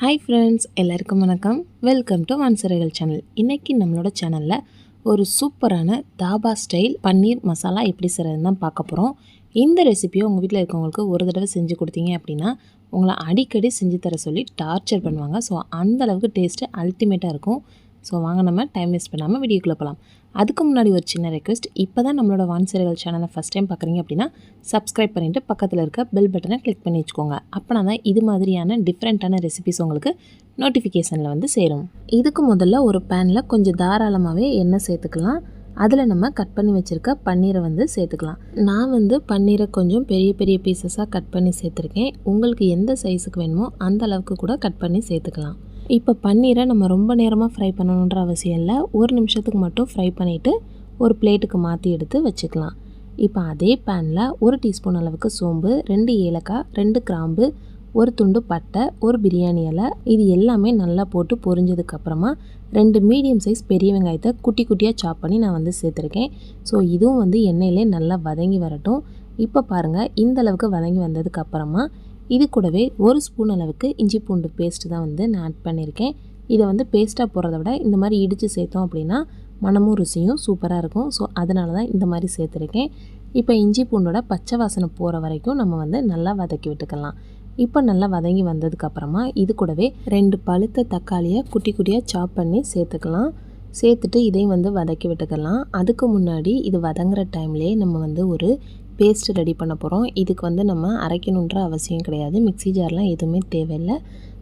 Hi friends எல்லாருக்கும் வணக்கம். Welcome to வான்சரைகள் channel இன்றைக்கி நம்மளோட சேனலில் ஒரு சூப்பரான தாபா ஸ்டைல் பன்னீர் மசாலா எப்படி செய்கிறதுன்னு தான் பார்க்க போகிறோம் இந்த ரெசிபியை உங்கள் வீட்டில் இருக்கவங்களுக்கு ஒரு தடவை செஞ்சு கொடுத்தீங்க அப்படின்னா உங்களை அடிக்கடி செஞ்சு தர சொல்லி டார்ச்சர் பண்ணுவாங்க. ஸோ அந்த அளவுக்கு டேஸ்ட்டு அல்டிமேட்டாக இருக்கும். ஸோ வாங்க நம்ம டைம் வேஸ்ட் பண்ணாமல் வீடியோக்குள்ளே போகலாம் அதுக்கு முன்னாடி ஒரு சின்ன ரெக்வெஸ்ட் இப்போ தான் நம்மளோட வான்சரைகள் சேனலை ஃபஸ்ட் டைம் பார்க்குறீங்க அப்படின்னா சப்ஸ்கிரைப் பண்ணிவிட்டு பக்கத்தில் இருக்க பெல் பட்டனை கிளிக் பண்ணி வச்சுக்கோங்க. அப்போனா தான் இது மாதிரியான டிஃப்ரெண்ட்டான ரெசிபிஸ் உங்களுக்கு நோட்டிஃபிகேஷனில் வந்து சேரும். இதுக்கு முதல்ல ஒரு பேனில் கொஞ்சம் தாராளமாகவே எண்ணெய் சேர்த்துக்கலாம். அதில் நம்ம கட் பண்ணி வச்சுருக்க பன்னீரை வந்து சேர்த்துக்கலாம். நான் வந்து பன்னீரை கொஞ்சம் பெரிய பெரிய பீசஸாக கட் பண்ணி சேர்த்துருக்கேன். உங்களுக்கு எந்த சைஸுக்கு வேணுமோ அந்த அளவுக்கு கூட கட் பண்ணி சேர்த்துக்கலாம். இப்போ பன்னீரை நம்ம ரொம்ப நேரமாக ஃப்ரை பண்ணணுன்ற அவசியம் இல்லை. ஒரு நிமிஷத்துக்கு மட்டும் ஃப்ரை பண்ணிவிட்டு ஒரு பிளேட்டுக்கு மாற்றி எடுத்து வச்சுக்கலாம். இப்போ அதே பேனில் ஒரு டீஸ்பூன் அளவுக்கு சோம்பு ரெண்டு ஏலக்காய் ரெண்டு கிராம்பு ஒரு துண்டு பட்டை ஒரு பிரியாணி இலை இது எல்லாமே நல்லா போட்டு பொரிஞ்சதுக்கப்புறமா ரெண்டு மீடியம் சைஸ் பெரிய வெங்காயத்தை குட்டி குட்டியாக சாப் பண்ணி நான் வந்து சேர்த்துருக்கேன். ஸோ இதுவும் வந்து எண்ணெயிலே நல்லா வதங்கி வரட்டும். இப்போ பாருங்கள் இந்த அளவுக்கு வதங்கி வந்ததுக்கப்புறமா இது கூடவே ஒரு ஸ்பூன் அளவுக்கு இஞ்சி பூண்டு பேஸ்ட் தான் வந்து நான் ஆட் பண்ணியிருக்கேன். இதை வந்து பேஸ்ட்டாக போடுறத விட இந்த மாதிரி இடித்து சேர்த்தோம் அப்படின்னா மனமும் ருசியும் சூப்பராக இருக்கும். ஸோ அதனால தான் இந்த மாதிரி சேர்த்துருக்கேன். இப்போ இஞ்சி பூண்டோட பச்சை வாசனை போகிற வரைக்கும் நம்ம வந்து நல்லா வதக்கி விட்டுக்கலாம். இப்போ நல்லா வதங்கி வந்ததுக்கப்புறமா இது கூடவே ரெண்டு பழுத்த தக்காளியை குட்டி குட்டியாக சாப் பண்ணி சேர்த்துக்கலாம். சேர்த்துட்டு இதையும் வந்து வதக்கி விட்டுக்கலாம். அதுக்கு முன்னாடி இது வதங்குற டைம்லேயே நம்ம வந்து ஒரு பேஸ்ட் ரெடி பண்ண போகிறோம் இதுக்கு வந்து நம்ம அரைக்கணுன்ற அவசியம் கிடையாது. மிக்சி ஜார்லாம் எதுவுமே தேவையில்லை.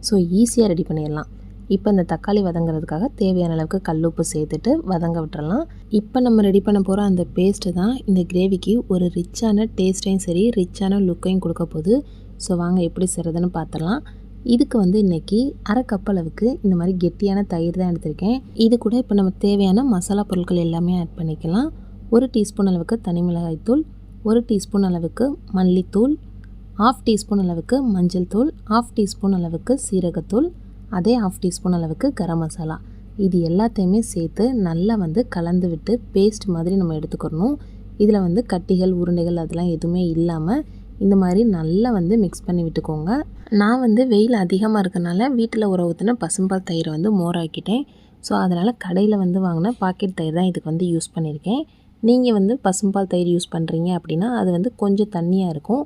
ஸோ ஈஸியாக ரெடி பண்ணிடலாம். இப்போ இந்த தக்காளி வதங்குறதுக்காக தேவையான அளவுக்கு கல்லுப்பு சேர்த்துட்டு வதங்க விட்டுறலாம். இப்போ நம்ம ரெடி பண்ண போகிற அந்த பேஸ்ட்டு தான் இந்த கிரேவிக்கு ஒரு ரிச்சான டேஸ்ட்டையும் சரி ரிச்சான லுக்கையும் கொடுக்க போகுது. ஸோ வாங்க எப்படி செய்கிறதுன்னு பார்த்துடலாம் இதுக்கு வந்து இன்றைக்கி அரை கப் அளவுக்கு இந்த மாதிரி கெட்டியான தயிர் தான் எடுத்திருக்கேன். இது கூட இப்போ நம்ம தேவையான மசாலா பொருட்கள் எல்லாமே ஆட் பண்ணிக்கலாம். ஒரு டீஸ்பூன் அளவுக்கு தனி மிளகாய்த்தூள் ஒரு டீஸ்பூன் அளவுக்கு மல்லித்தூள் ஆஃப் டீஸ்பூன் அளவுக்கு மஞ்சள் தூள் ஆஃப் டீஸ்பூன் அளவுக்கு சீரகத்தூள் அதே ஆஃப் டீஸ்பூன் அளவுக்கு கரம் மசாலா. இது எல்லாத்தையுமே சேர்த்து நல்லா வந்து கலந்து விட்டு பேஸ்ட் மாதிரி நம்ம எடுத்துக்கிறணும் இதில் வந்து கட்டிகள் உருண்டைகள் அதெல்லாம் எதுவுமே இல்லாமல் இந்த மாதிரி நல்லா வந்து மிக்ஸ் பண்ணி விட்டுக்கோங்க. நான் வந்து வெயில் அதிகமாக இருக்கனால வீட்டில் உற ஊற்றின பசும்பால் தயிரை வந்து மோராக்கிட்டேன் ஸோ அதனால் கடையில் வந்து வாங்கின பாக்கெட் தயிர் தான் இதுக்கு வந்து யூஸ் பண்ணியிருக்கேன் நீங்கள் வந்து பசும்பால் தயிர் யூஸ் பண்ணுறீங்க அப்படின்னா அது வந்து கொஞ்சம் தண்ணியாக இருக்கும்.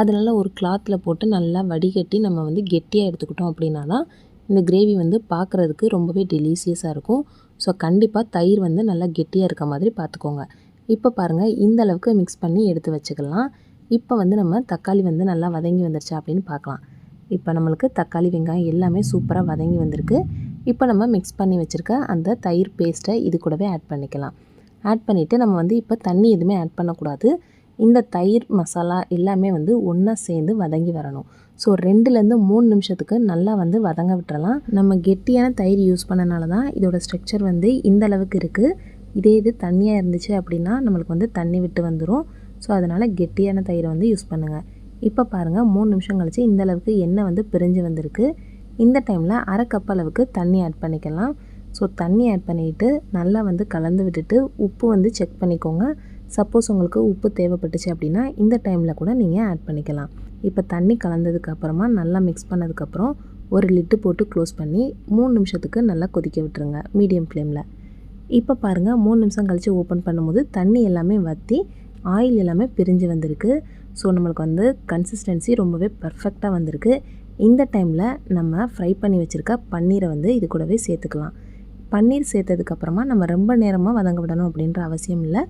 அதனால் ஒரு கிளாத்தில் போட்டு நல்லா வடிகட்டி நம்ம வந்து கெட்டியாக எடுத்துக்கிட்டோம் அப்படின்னா தான் இந்த கிரேவி வந்து பார்க்குறதுக்கு ரொம்பவே டெலிசியஸாக இருக்கும். ஸோ கண்டிப்பாக தயிர் வந்து நல்லா கெட்டியாக இருக்க மாதிரி பார்த்துக்கோங்க இப்போ பாருங்கள் இந்த அளவுக்கு மிக்ஸ் பண்ணி எடுத்து வச்சுக்கலாம். இப்போ வந்து நம்ம தக்காளி வந்து நல்லா வதங்கி வந்துருச்சு அப்படின்னு பார்க்கலாம் இப்போ நம்மளுக்கு தக்காளி வெங்காயம் எல்லாமே சூப்பராக வதங்கி வந்திருக்கு. இப்போ நம்ம மிக்ஸ் பண்ணி வச்சுருக்க அந்த தயிர் பேஸ்ட்டை இது கூடவே ஆட் பண்ணிக்கலாம். ஆட் பண்ணிவிட்டு நம்ம வந்து இப்போ தண்ணி எதுவுமே ஆட் பண்ணக்கூடாது. இந்த தயிர் மசாலா எல்லாமே வந்து ஒன்றா சேர்ந்து வதங்கி வரணும். ஸோ ரெண்டுலேருந்து மூணு நிமிஷத்துக்கு நல்லா வந்து வதங்க விட்டுறலாம். நம்ம கெட்டியான தயிர் யூஸ் பண்ணனால தான் இதோட ஸ்ட்ரக்சர் வந்து இந்த அளவுக்கு இருக்குது இதே இது தண்ணியாக இருந்துச்சு அப்படின்னா நம்மளுக்கு வந்து தண்ணி விட்டு வந்துடும் ஸோ அதனால் கெட்டியான தயிரை வந்து யூஸ் பண்ணுங்கள் இப்போ பாருங்கள் மூணு நிமிஷம் கழிச்சு இந்த அளவுக்கு எண்ணெய் வந்து பிரிஞ்சு வந்திருக்கு. இந்த டைமில் அரை கப் அளவுக்கு தண்ணி ஆட் பண்ணிக்கலாம். ஸோ தண்ணி ஆட் பண்ணிவிட்டு நல்லா வந்து கலந்து விட்டுட்டு உப்பு வந்து செக் பண்ணிக்கோங்க. சப்போஸ் உங்களுக்கு உப்பு தேவைப்பட்டுச்சு அப்படின்னா இந்த டைமில் கூட நீங்கள் ஆட் பண்ணிக்கலாம். இப்போ தண்ணி கலந்ததுக்கப்புறமா நல்லா மிக்ஸ் பண்ணதுக்கப்புறம் ஒரு லிட்டு போட்டு க்ளோஸ் பண்ணி மூணு நிமிஷத்துக்கு நல்லா கொதிக்க விட்டுருங்க மீடியம் ஃப்ளேமில் இப்போ பாருங்கள் மூணு நிமிஷம் கழித்து ஓப்பன் பண்ணும்போது தண்ணி எல்லாமே வற்றி ஆயில் எல்லாமே பிரிஞ்சு வந்திருக்கு. ஸோ நம்மளுக்கு வந்து கன்சிஸ்டன்சி ரொம்பவே பர்ஃபெக்டாக வந்திருக்கு. இந்த டைமில் நம்ம ஃப்ரை பண்ணி வச்சுருக்க பன்னீரை வந்து இது கூடவே சேர்த்துக்கலாம். பன்னீர் சேர்த்ததுக்கப்புறமா நம்ம ரொம்ப நேரமாக வதங்க விடணும் அப்படின்ற அவசியம் இல்லை.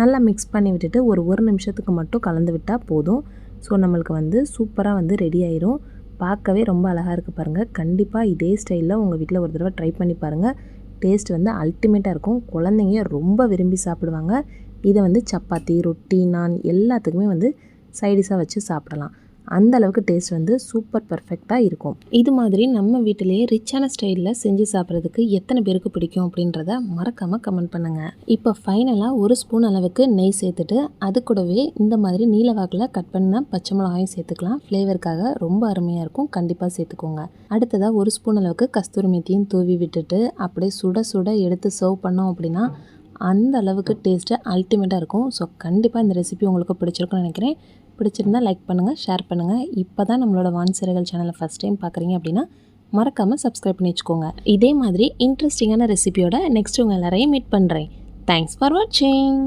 நல்லா மிக்ஸ் பண்ணி விட்டுட்டு ஒரு ஒரு நிமிஷத்துக்கு மட்டும் கலந்து விட்டால் போதும். ஸோ நம்மளுக்கு வந்து சூப்பராக வந்து ரெடி ஆயிரும். பார்க்கவே ரொம்ப அழகாக இருக்குது பாருங்கள் கண்டிப்பாக இதே ஸ்டைலில் உங்கள் வீட்டில் ஒரு தடவை ட்ரை பண்ணி பாருங்கள் டேஸ்ட் வந்து அல்டிமேட்டாக இருக்கும். குழந்தைங்க ரொம்ப விரும்பி சாப்பிடுவாங்க. இதை வந்து சப்பாத்தி ரொட்டி நான் எல்லாத்துக்குமே வந்து சைடிஷாக வச்சு சாப்பிடலாம். அந்த அளவுக்கு டேஸ்ட் வந்து சூப்பர் பர்ஃபெக்டாக இருக்கும். இது மாதிரி நம்ம வீட்டிலேயே ரிச்சான ஸ்டைலில் செஞ்சு சாப்பிட்றதுக்கு எத்தனை பேருக்கு பிடிக்கும் அப்படின்றத மறக்காமல் கமெண்ட் பண்ணுங்கள் இப்போ ஃபைனலாக ஒரு ஸ்பூன் அளவுக்கு நெய் சேர்த்துட்டு அது கூடவே இந்த மாதிரி நீலவாக்கில் கட் பண்ண பச்சை மிளகாயும் சேர்த்துக்கலாம். ஃப்ளேவருக்காக ரொம்ப அருமையாக இருக்கும். கண்டிப்பாக சேர்த்துக்கோங்க. அடுத்ததாக ஒரு ஸ்பூன் அளவுக்கு கஸ்தூரி மெத்தியும் தூவி விட்டுட்டு அப்படியே சுட சுட எடுத்து சர்வ் பண்ணோம் அப்படின்னா அந்த அளவுக்கு டேஸ்ட்டு அல்டிமேட்டாக இருக்கும். ஸோ கண்டிப்பாக இந்த ரெசிபி உங்களுக்கு பிடிச்சிருக்குன்னு நினைக்கிறேன். பிடிச்சிருந்தால் லைக் பண்ணுங்கள் ஷேர் பண்ணுங்கள் இப்போ தான் நம்மளோட வான்சிறகள் சேனலை ஃபஸ்ட் டைம் பார்க்குறீங்க அப்படின்னா மறக்காமல் சப்ஸ்கிரைப் பண்ணி வச்சுக்கோங்க. இதே மாதிரி இன்ட்ரெஸ்டிங்கான ரெசிபியோட நெக்ஸ்ட் உங்கள் எல்லாரையும் மீட் பண்ணுறேன் தேங்க்ஸ் ஃபார் வாட்சிங்